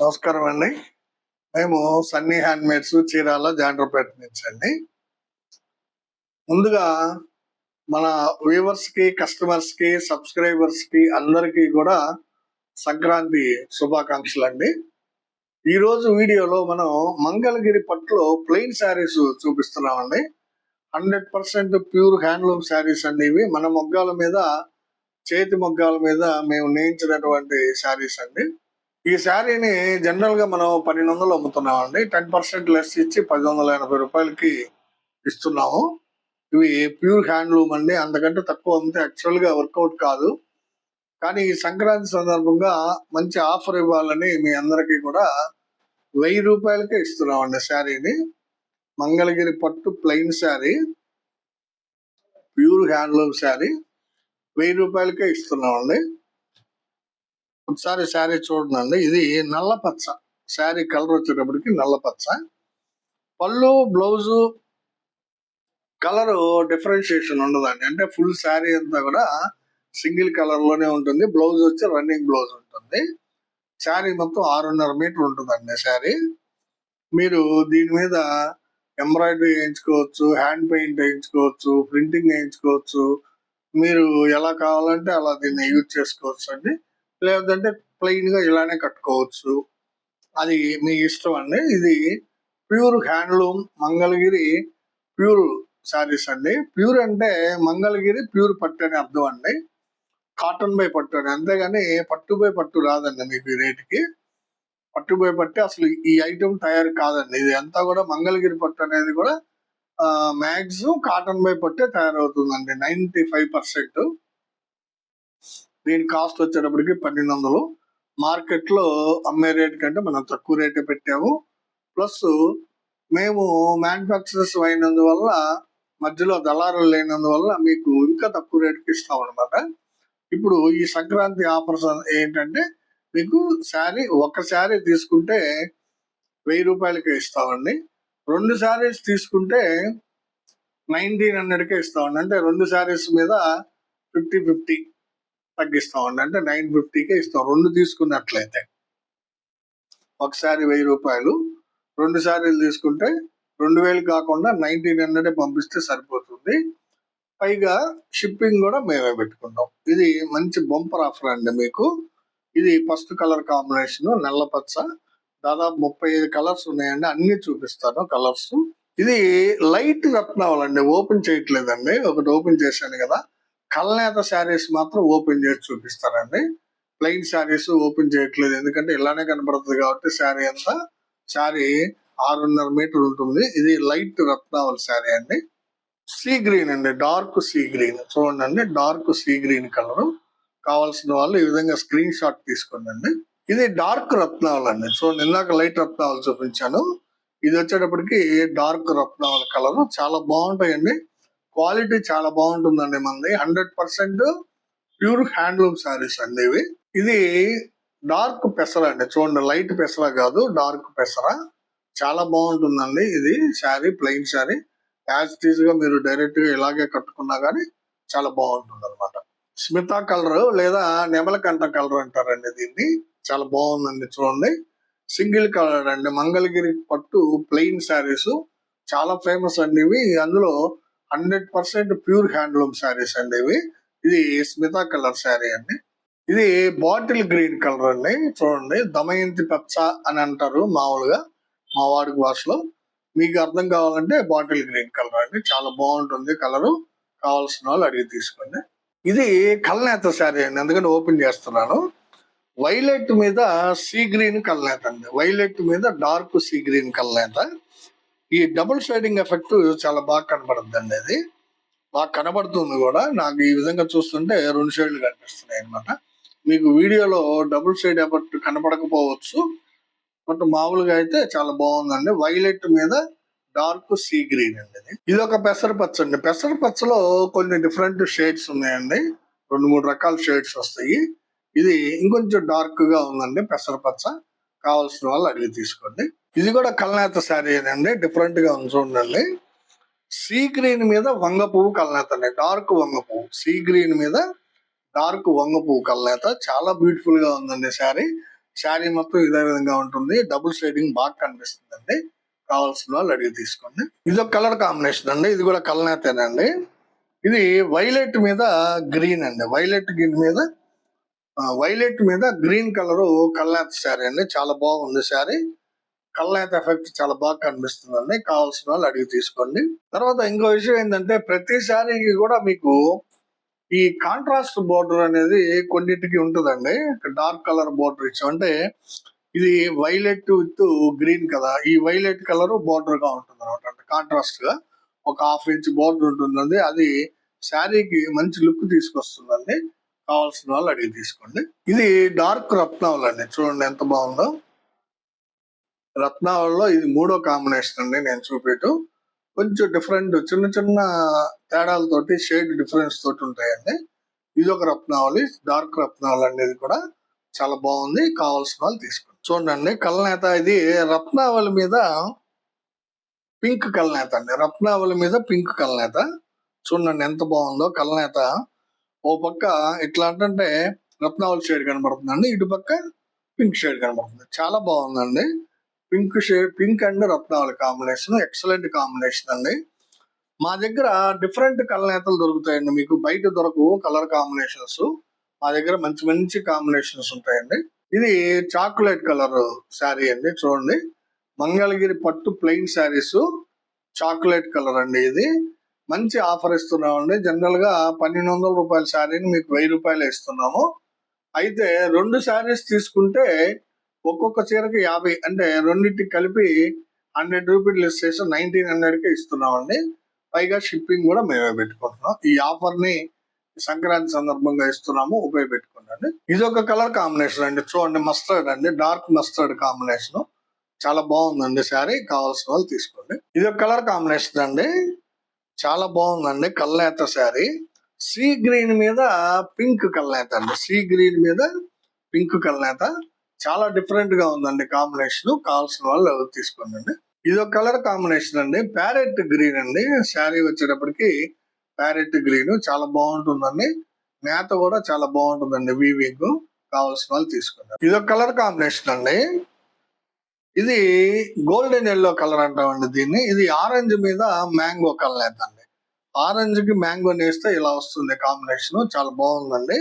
నమస్కారం అండి. మేము సన్నీ హ్యాండ్మేడ్స్ చీరాల జాండ్రపేట నుంచి అండి. ముందుగా మన వ్యూవర్స్కి కస్టమర్స్కి సబ్స్క్రైబర్స్కి అందరికీ కూడా సంక్రాంతి శుభాకాంక్షలు అండి. ఈరోజు వీడియోలో మనం మంగళగిరి పట్టులో plain saris చూపిస్తున్నామండి hundred percent pure handloom saris అండి ఇవి. మన మొగ్గాల మీద చేతి మొగ్గాల మీద మేము నేయించినటువంటి శారీస్ అండి. ఈ శారీని జనరల్గా మనం పన్నెండు వందలు అమ్ముతున్నాం అండి టెన్ పర్సెంట్ లెస్ ఇచ్చి పది వందల ఎనభై రూపాయలకి ఇస్తున్నాము. ఇవి ప్యూర్ హ్యాండ్లూమ్ అండి. అంతకంటే తక్కువ అమ్మితే యాక్చువల్గా వర్కౌట్ కాదు. కానీ ఈ సంక్రాంతి సందర్భంగా మంచి ఆఫర్ ఇవ్వాలని మీ అందరికీ కూడా వెయ్యి రూపాయలకే ఇస్తున్నామండి శారీని. మంగళగిరి పట్టు plain sari. Pure handloom sari. వెయ్యి రూపాయలకే ఇస్తున్నామండి. ఒకసారి శారీ చూడండి. ఇది నల్ల పచ్చ. శారీ కలర్ వచ్చేటప్పటికి నల్ల పచ్చ. పళ్ళు బ్లౌజు కలరు డిఫరెన్షియేషన్ ఉండదండి. అంటే ఫుల్ శారీ అంతా కూడా సింగిల్ కలర్లోనే ఉంటుంది. బ్లౌజ్ వచ్చి రన్నింగ్ బ్లౌజ్ ఉంటుంది. శారీ మొత్తం ఆరున్నర మీటర్ ఉంటుందండి శారీ. మీరు దీని మీద ఎంబ్రాయిడరీ వేయించుకోవచ్చు హ్యాండ్ పెయింట్ వేయించుకోవచ్చు ప్రింటింగ్ వేయించుకోవచ్చు. మీరు ఎలా కావాలంటే అలా దీన్ని యూజ్ చేసుకోవచ్చు అండి లేదంటే ప్లెయిన్గా ఇలానే కట్టుకోవచ్చు. అది మీ ఇష్టం అండి. ఇది pure handloom Mangalagiri pure saris అండి. ప్యూర్ అంటే మంగళగిరి ప్యూర్ పట్టు అని అర్థం అండి. కాటన్ బై పట్టు అని అంతేగాని పట్టు బై పట్టు రాదండి మీకు ఈ రేటుకి పట్టు బై పట్టు అసలు ఈ ఐటమ్ తయారు కాదండి. ఇది అంతా కూడా మంగళగిరి పట్టు అనేది కూడా మ్యాక్సిమం కాటన్ బై పట్టే తయారవుతుందండి. Ninety five percent. దీని కాస్ట్ వచ్చేటప్పటికి పన్నెండు వందలు మార్కెట్లో అమ్మే రేట్ కంటే మనం తక్కువ రేటే పెట్టాము. ప్లస్ మేము మ్యానుఫ్యాక్చరర్స్ అయినందువల్ల మధ్యలో దళారులు లేనందువల్ల మీకు ఇంకా తక్కువ రేటుకి ఇస్తాం అనమాట ఇప్పుడు ఈ సంక్రాంతి ఆఫర్స్ ఏంటంటే మీకు శారీ ఒక శారీ తీసుకుంటే వెయ్యి రూపాయలకే ఇస్తామండి. రెండు శారీస్ తీసుకుంటే నైన్టీన్ హండ్రెడ్కే ఇస్తామండి. అంటే రెండు శారీస్ మీద ఫిఫ్టీ ఫిఫ్టీ. తగ్గిస్తామండి అంటే నైన్ ఫిఫ్టీకే ఇస్తాం. రెండు తీసుకున్నట్లయితే. ఒకసారి వెయ్యి రూపాయలు. రెండు సారీలు తీసుకుంటే రెండు వేలు కాకుండా నైన్టీన్ హండ్రెడ్ పంపిస్తే సరిపోతుంది. పైగా షిప్పింగ్ కూడా మేమే పెట్టుకుంటాం. ఇది మంచి బంపర్ ఆఫర్ అండి మీకు. ఇది ఫస్ట్ కలర్ కాంబినేషన్ నల్ల పచ్చ. దాదాపు ముప్పై ఐదు కలర్స్ ఉన్నాయండి. అన్ని చూపిస్తాను కలర్స్. ఇది లైట్ రత్నావళి అండి. ఓపెన్ చేయట్లేదండి. ఒకటి ఓపెన్ చేశాను కదా. కల్నేత శారీస్ మాత్రం ఓపెన్ చేసి చూపిస్తారండి. ప్లెయిన్ శారీస్ ఓపెన్ చేయట్లేదు. ఎందుకంటే ఇలానే కనబడుతుంది కాబట్టి శారీ అంతా. శారీ ఆరున్నర మీటర్ ఉంటుంది. ఇది లైట్ రత్నావళి శారీ అండి. సీ గ్రీన్ అండి. Dark sea green. చూడండి డార్క్ సీ గ్రీన్ కలర్. కావాల్సిన వాళ్ళు ఈ విధంగా స్క్రీన్ షాట్ తీసుకోండి ఇది డార్క్ రత్నావళి అండి. చూడండి ఇందాక లైట్ రత్నావళి చూపించాను. ఇది వచ్చేటప్పటికి డార్క్ రత్నావళి కలర్. చాలా బాగుంటాయండి. క్వాలిటీ చాలా బాగుంటుందండి మనది. Hundred percent pure handloom saris అండి ఇవి. ఇది డార్క్ పెసర అండి. చూడండి లైట్ పెసర కాదు డార్క్ పెసర. చాలా బాగుంటుందండి ఇది శారీ ప్లెయిన్ శారీ. యాజ్ టీజ్గా మీరు డైరెక్ట్గా ఇలాగే కట్టుకున్నా కానీ చాలా బాగుంటుంది అనమాట స్మితా కలర్ లేదా నెమలకంట కలర్ అంటారండి దీన్ని. చాలా బాగుందండి చూడండి. సింగిల్ కలర్ అండి. మంగళగిరి పట్టు ప్లెయిన్ శారీస్. చాలా ఫేమస్ అండి ఇవి. అందులో hundred percent pure handloom saris అండి ఇవి. ఇది స్మితా కలర్ శారీ అండి. ఇది బాటిల్ గ్రీన్ కలర్ అండి. చూడండి దమయంతి పచ్చ అని అంటారు మామూలుగా మా వాడి భాషలో. మీకు అర్థం కావాలంటే బాటిల్ గ్రీన్ కలర్ అండి. చాలా బాగుంటుంది కలర్. కావాల్సిన వాళ్ళు అడిగి తీసుకోండి. ఇది కల్నేత శారీ అండి. అందుకని ఓపెన్ చేస్తున్నాను. వైలెట్ మీద సీ గ్రీన్ కల్నేత అండి. వైలెట్ మీద డార్క్ సీ గ్రీన్ కల్నేత. ఈ డబుల్ షేడింగ్ ఎఫెక్ట్ చాలా బాగా కనబడుతుంది అండి అది. బాగా కనబడుతుంది కూడా. నాకు ఈ విధంగా చూస్తుంటే రెండు షేడ్లు కనిపిస్తున్నాయి అన్నమాట. మీకు వీడియోలో డబుల్ షేడ్ ఎఫెక్ట్ కనపడకపోవచ్చు బట్ మామూలుగా అయితే చాలా బాగుందండి. వైలెట్ మీద డార్క్ సీ గ్రీన్ అండి ఇది. ఇది ఒక పెసర పచ్చ అండి. పెసర పచ్చలో కొన్ని డిఫరెంట్ షేడ్స్ ఉన్నాయండి. రెండు మూడు రకాల షేడ్స్ వస్తాయి. ఇది ఇంకొంచెం డార్క్గా ఉందండి పెసర పచ్చ. కావాల్సిన వాళ్ళు అడిగి తీసుకోండి. ఇది కూడా కలనేత శారీ అండి డిఫరెంట్గా ఉంచుండండి చూడండి. సీ గ్రీన్ మీద వంగ పువ్వు కలనేత అండి. డార్క్ వంగ పువ్వు. సీ గ్రీన్ మీద డార్క్ వంగ పువ్వు కలనేత. చాలా బ్యూటిఫుల్గా ఉందండి శారీ. శారీ మొత్తం ఇదే విధంగా ఉంటుంది. డబుల్ షేడింగ్ బాగా కనిపిస్తుందండి. కావాల్సిన వాళ్ళు అడిగి తీసుకోండి. ఇది ఒక కలర్ కాంబినేషన్ అండి. ఇది కూడా కలనేతేనండి. ఇది వైలెట్ మీద గ్రీన్ అండి. వైలెట్ గ్రీన్ మీద వైలెట్ మీద గ్రీన్ కలర్ కల్లాత్ శారీ అండి. చాలా బాగుంది శారీ. కల్నేత ఎఫెక్ట్ చాలా బాగా కనిపిస్తుందండి. కావాల్సిన వాళ్ళు అడిగి తీసుకోండి. తర్వాత ఇంకో విషయం ఏంటంటే ప్రతి శారీకి కూడా మీకు ఈ కాంట్రాస్ట్ బోర్డర్ అనేది కొన్నిటికి ఉంటుందండి. డార్క్ కలర్ బోర్డర్ ఇచ్చాం. అంటే ఇది వైలెట్ విత్ గ్రీన్ కదా. ఈ వైలెట్ కలర్ బోర్డర్గా ఉంటుంది అనమాట అంటే కాంట్రాస్ట్గా ఒక హాఫ్ ఇంచ్ బోర్డర్ ఉంటుందండి. అది శారీకి మంచి లుక్ తీసుకొస్తుందండి. కావాల్సిన వాళ్ళు అడిగి తీసుకోండి. ఇది డార్క్ రత్నావళి అండి. చూడండి ఎంత బాగుందో. రత్నావళిలో ఇది మూడో కాంబినేషన్ అండి నేను చూపేటు. కొంచెం డిఫరెంట్ చిన్న చిన్న తేడాలతోటి షేడ్ డిఫరెన్స్ తోటి ఉంటాయండి. ఇది ఒక రత్నావళి డార్క్ రత్నావళి అనేది కూడా చాలా బాగుంది. కావాల్సిన వాళ్ళు తీసుకోండి. చూడండి కలనేత ఇది రత్నావళి మీద పింక్ కలనేత అండి. రత్నావళి మీద పింక్ కలనేత. చూడండి ఎంత బాగుందో కలనేత. ఓ పక్క ఎట్లా అంటే రత్నావళి షేడ్ కనబడుతుందండి. ఇటు పక్క పింక్ షేడ్ కనబడుతుంది. చాలా బాగుందండి. Pink shade pink and Ratnavali combination excellent combination అండి. మా దగ్గర డిఫరెంట్ కలనేతలు దొరుకుతాయండి. మీకు బయట దొరకవు కలర్ కాంబినేషన్స్ మా దగ్గర మంచి మంచి కాంబినేషన్స్ ఉంటాయండి. ఇది చాక్లెట్ కలర్ శారీ అండి. చూడండి. మంగళగిరి పట్టు ప్లెయిన్ శారీస్ చాక్లెట్ కలర్ అండి ఇది. మంచి ఆఫర్ ఇస్తున్నామండి. జనరల్గా పన్నెండు వందల రూపాయల శారీని మీకు వెయ్యి రూపాయలు ఇస్తున్నాము. అయితే రెండు శారీస్ తీసుకుంటే ఒక్కొక్క చీరకి యాభై అంటే రెండింటికి కలిపి హండ్రెడ్ రూపీలు లెస్ చేసి నైన్టీన్ హండ్రెడ్కి ఇస్తున్నామండి. పైగా షిప్పింగ్ కూడా మేమే పెట్టుకుంటున్నాం. ఈ ఆఫర్ని సంక్రాంతి సందర్భంగా ఇస్తున్నాము. ఉపయోగపెట్టుకోండి. ఇది ఒక కలర్ కాంబినేషన్ అండి. చూడండి మస్టర్డ్ అండి. Dark mustard combination. చాలా బాగుందండి శారీ. కావాల్సిన వాళ్ళు తీసుకోండి. ఇది ఒక కలర్ కాంబినేషన్ అండి. చాలా బాగుందండి కల్నేత శారీ. సీ గ్రీన్ మీద పింక్ కల్నేత అండి. సీ గ్రీన్ మీద పింక్ కల్నేత చాలా డిఫరెంట్గా ఉందండి కాంబినేషన్. కావాల్సిన వాళ్ళు తీసుకోండి. ఇది ఒక కలర్ కాంబినేషన్ అండి. ప్యారెట్ గ్రీన్ అండి. శారీ వచ్చేటప్పటికి ప్యారెట్ గ్రీన్. చాలా బాగుంటుందండి. నేత కూడా చాలా బాగుంటుందండి. వీవింగ్ కావాల్సిన వాళ్ళు తీసుకున్నారు ఇది ఒక కలర్ కాంబినేషన్ అండి. ఇది గోల్డెన్ ఎల్లో కలర్ అంటామండి దీన్ని. ఇది ఆరెంజ్ మీద మ్యాంగో కలర్ అండి. ఆరెంజ్కి మ్యాంగో నేస్తే ఇలా వస్తుంది కాంబినేషన్. చాలా బాగుందండి.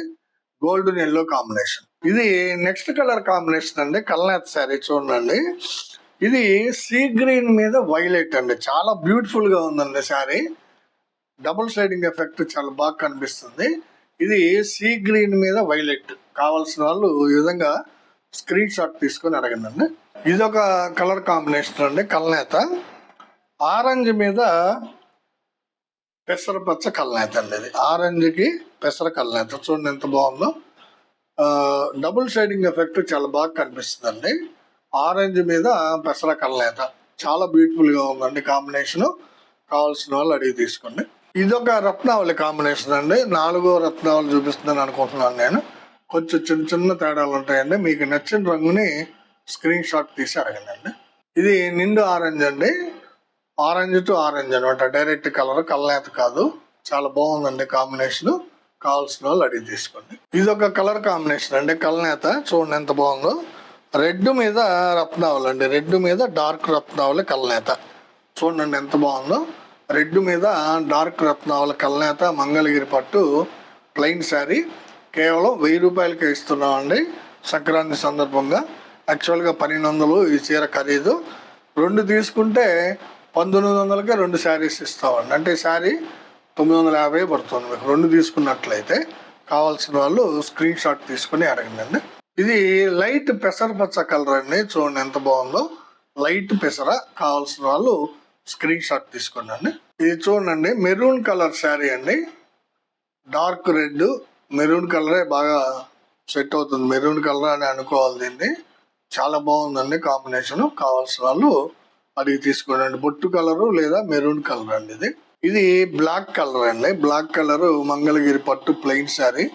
Golden yellow combination. ఇది నెక్స్ట్ కలర్ కాంబినేషన్ అండి. కల్నేత్ శారీ చూడండి. ఇది సీ గ్రీన్ మీద వైలెట్ అండి. చాలా బ్యూటిఫుల్గా ఉందండి శారీ. డబుల్ స్లైడింగ్ ఎఫెక్ట్ చాలా బాగా కనిపిస్తుంది. ఇది సీ గ్రీన్ మీద వైలెట్. కావాల్సిన వాళ్ళు ఈ విధంగా స్క్రీన్ షాట్ తీసుకొని అడగండి. అండి ఇది ఒక కలర్ కాంబినేషన్ అండి కల్నేత. ఆరెంజ్ మీద పెసర పచ్చ కల్నేత అండి ఇది. ఆరెంజ్కి పెసర కల్నేత. చూడండి ఎంత బాగుందో. డబుల్ షేడింగ్ ఎఫెక్ట్ చాలా బాగా కనిపిస్తుంది అండి ఆరెంజ్ మీద పెసర కల్నేత. చాలా బ్యూటిఫుల్గా ఉందండి కాంబినేషన్. కావాల్సిన వాళ్ళు అడిగి తీసుకోండి. ఇదొక రత్నావళి కాంబినేషన్ అండి. నాలుగో రత్నావళి చూపిస్తుందని అనుకుంటున్నాను నేను. కొంచెం చిన్న చిన్న తేడాలు ఉంటాయండి. మీకు నచ్చిన రంగుని స్క్రీన్ షాట్ తీసి అడగండి. అండి ఇది నిండు ఆరెంజ్ అండి. ఆరెంజ్ టు ఆరెంజ్ అనమాట డైరెక్ట్ కలర్ కల్నేత కాదు. చాలా బాగుందండి కాంబినేషన్ కావాల్సిన వాళ్ళు అడిగి తీసుకోండి. ఇది ఒక కలర్ కాంబినేషన్ అండి. కల్నేత చూడండి ఎంత బాగుందో. రెడ్ మీద రత్నావళి అండి. రెడ్ మీద డార్క్ రత్నావళి కల్నేత చూడండి ఎంత బాగుందో. రెడ్ మీద డార్క్ రత్నావళి కల్నేత మంగళగిరి పట్టు ప్లెయిన్ శారీ కేవలం వెయ్యి రూపాయలకే ఇస్తున్నామండి. సంక్రాంతి సందర్భంగా. యాక్చువల్గా పన్నెండు వందలు ఈ చీర ఖరీదు. రెండు తీసుకుంటే పంతొమ్మిది వందలకే రెండు శారీస్ ఇస్తామండి. అంటే శారీ తొమ్మిది వందల యాభై పడుతుంది మీకు. రెండు తీసుకున్నట్లయితే కావాల్సిన వాళ్ళు స్క్రీన్ షాట్ తీసుకుని అడగండి. ఇది లైట్ పెసర పచ్చ కలర్ అండి. చూడండి ఎంత బాగుందో. లైట్ పెసర కావాల్సిన వాళ్ళు స్క్రీన్ షాట్ తీసుకోండి. ఇది చూడండి మెరూన్ కలర్ శారీ అండి. డార్క్ రెడ్ మెరూన్ కలరే బాగా సెట్ అవుతుంది. మెరూన్ కలర్ అని అనుకోవాలి దీన్ని. చాలా బాగుందండి కాంబినేషన్. కావాల్సిన వాళ్ళు అడిగి తీసుకోండి. బొట్టు కలరు లేదా మెరూన్ కలర్ అండి ఇది. ఇది బ్లాక్ కలర్ అండి. బ్లాక్ కలర్ మంగళగిరి పట్టు ప్లెయిన్ శారీ.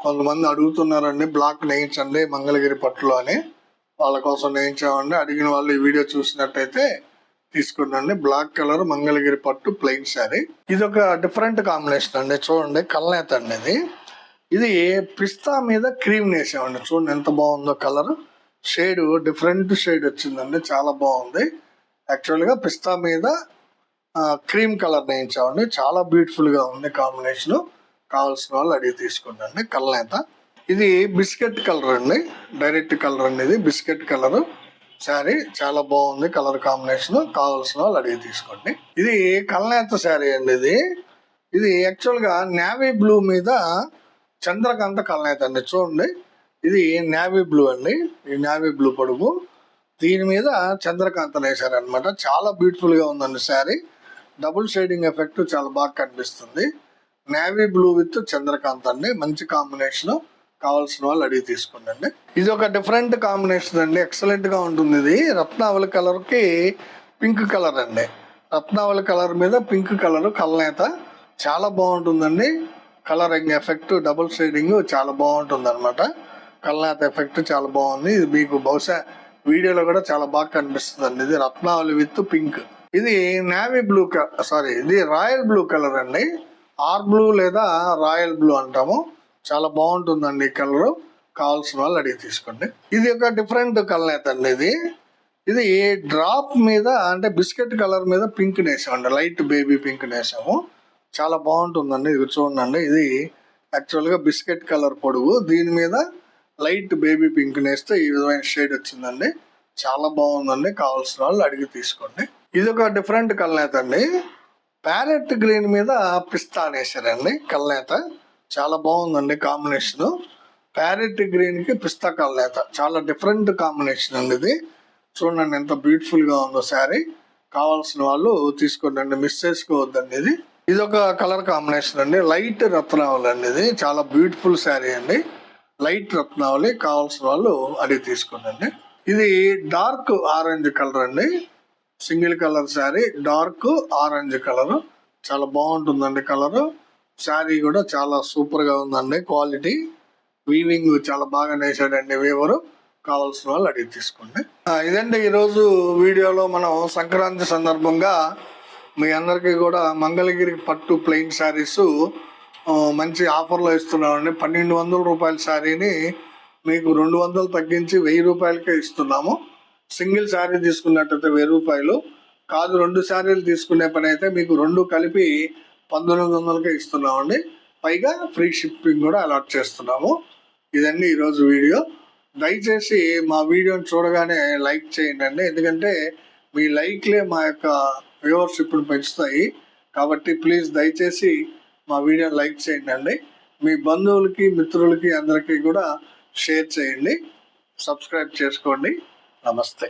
కొంతమంది అడుగుతున్నారండి బ్లాక్ నేయించండి మంగళగిరి పట్టులో అని. వాళ్ళ కోసం నేయించామండి. అడిగిన వాళ్ళు ఈ వీడియో చూసినట్టయితే తీసుకోండి బ్లాక్ కలర్ మంగళగిరి పట్టు ప్లెయిన్ శారీ. ఇది ఒక డిఫరెంట్ కాంబినేషన్ అండి. చూడండి కల్నేత అండి ఇది. ఇది పిస్తా మీద క్రీమ్ వేసామండి. చూడండి ఎంత బాగుందో కలర్. షేడ్ డిఫరెంట్ షేడ్ వచ్చిందండి. చాలా బాగుంది. యాక్చువల్గా పిస్తా మీద క్రీమ్ కలర్ నేయించామండి చాలా బ్యూటిఫుల్గా ఉంది కాంబినేషన్. కావాల్సిన వాళ్ళు అడిగి తీసుకోండి కళ్ళనేత. ఇది బిస్కెట్ కలర్ అండి. డైరెక్ట్ కలర్ అండి ఇది. Biscuit colour. శారీ చాలా బాగుంది కలర్ కాంబినేషన్. కావాల్సిన వాళ్ళు అడిగి తీసుకోండి. ఇది కళ్ళనేత శారీ అండి ఇది. ఇది యాక్చువల్గా నేవీ బ్లూ మీద చంద్రకాంత కలనేత అండి. చూడండి ఇది నావీ బ్లూ అండి. ఈ నావీ బ్లూ పొడుగు. దీని మీద చంద్రకాంతలు వేశారనమాట చాలా బ్యూటిఫుల్గా ఉందండి శారీ. డబుల్ షేడింగ్ ఎఫెక్ట్ చాలా బాగా కనిపిస్తుంది. నేవీ బ్లూ విత్ చంద్రకాంత్ అండి. మంచి కాంబినేషన్ కావాల్సిన వాళ్ళు అడిగి తీసుకోండి ఇది ఒక డిఫరెంట్ కాంబినేషన్ అండి. ఎక్సలెంట్గా ఉంటుంది ఇది. రత్నావళి కలర్కి పింక్ కలర్ అండి. రత్నావళి కలర్ మీద పింక్ కలర్ కలనేత. చాలా బాగుంటుందండి. కలరింగ్ ఎఫెక్ట్ డబుల్ షేడింగ్ చాలా బాగుంటుంది అనమాట కల్నాథ్ ఎఫెక్ట్ చాలా బాగుంది. ఇది మీకు బహుశా వీడియోలో కూడా చాలా బాగా కనిపిస్తుంది అండి ఇది రత్నావళి విత్ పింక్. ఇది నావీ బ్లూ సారీ ఇది రాయల్ బ్లూ కలర్ అండి. ఆర్ బ్లూ లేదా రాయల్ బ్లూ అంటాము. చాలా బాగుంటుందండి ఈ కలర్. కావాల్సిన వాళ్ళు అడిగి తీసుకోండి. ఇది ఒక డిఫరెంట్ కలర్ అండి ఇది. ఇది డ్రాప్ మీద అంటే బిస్కెట్ కలర్ మీద పింక్ నేసామండి. లైట్ బేబీ పింక్ నేసాము. చాలా బాగుంటుందండి ఇది చూడండి. ఇది యాక్చువల్గా బిస్కెట్ కలర్ పొడుగు. దీని మీద లైట్ బేబీ పింక్ నేస్తే ఈ విధమైన షేడ్ వచ్చిందండి. చాలా బాగుందండి. కావాల్సిన వాళ్ళు అడిగి తీసుకోండి. ఇది ఒక డిఫరెంట్ కల్నేత అండి. ప్యారెట్ గ్రీన్ మీద పిస్తా అనేసారండి కల్నేత. చాలా బాగుందండి కాంబినేషన్. ప్యారెట్ గ్రీన్కి పిస్తా కల్నేత. చాలా డిఫరెంట్ కాంబినేషన్ అండి ఇది. చూడండి ఎంత బ్యూటిఫుల్గా ఉందో శారీ. కావాల్సిన వాళ్ళు తీసుకోండి మిస్ చేసుకోవద్దండి ఇది. ఇది ఒక కలర్ కాంబినేషన్ అండి. లైట్ రత్నావళి అండి ఇది. చాలా బ్యూటిఫుల్ శారీ అండి. లైట్ రత్నావళి కావాల్సిన వాళ్ళు అడిగి తీసుకోండి. ఇది డార్క్ ఆరెంజ్ కలర్ అండి. Single colour sari dark orange colour. చాలా బాగుంటుందండి కలర్. శారీ కూడా చాలా సూపర్గా ఉందండి. క్వాలిటీ వీవింగ్ చాలా బాగా నేసాడండి వీవరు. కావాల్సిన వాళ్ళు అడిగి తీసుకోండి. ఇదండి ఈరోజు వీడియోలో మనం సంక్రాంతి సందర్భంగా మీ అందరికీ కూడా మంగళగిరి పట్టు ప్లెయిన్ శారీస్ మంచి ఆఫర్లో ఇస్తున్నామండి. పన్నెండు వందల రూపాయల శారీని మీకు రెండు వందలు తగ్గించి వెయ్యి రూపాయలకే ఇస్తున్నాము. సింగిల్ శారీ తీసుకున్నట్టయితే వెయ్యి రూపాయలు. కాదు రెండు శారీలు తీసుకునే పని అయితే మీకు రెండు కలిపి పంతొమ్మిది వందలకే ఇస్తున్నామండి. పైగా ఫ్రీ షిప్పింగ్ కూడా అలాట్ చేస్తున్నాము. ఇదండి ఈరోజు వీడియో. దయచేసి మా వీడియోని చూడగానే లైక్ చేయండి అండి. ఎందుకంటే మీ లైక్లే మా యొక్క వ్యూవర్షిప్ను పెంచుతాయి. కాబట్టి ప్లీజ్ దయచేసి మా వీడియో లైక్ చేయండి అండి. మీ బంధువులకి మిత్రులకి అందరికీ కూడా షేర్ చేయండి. సబ్స్క్రైబ్ చేసుకోండి. నమస్తే.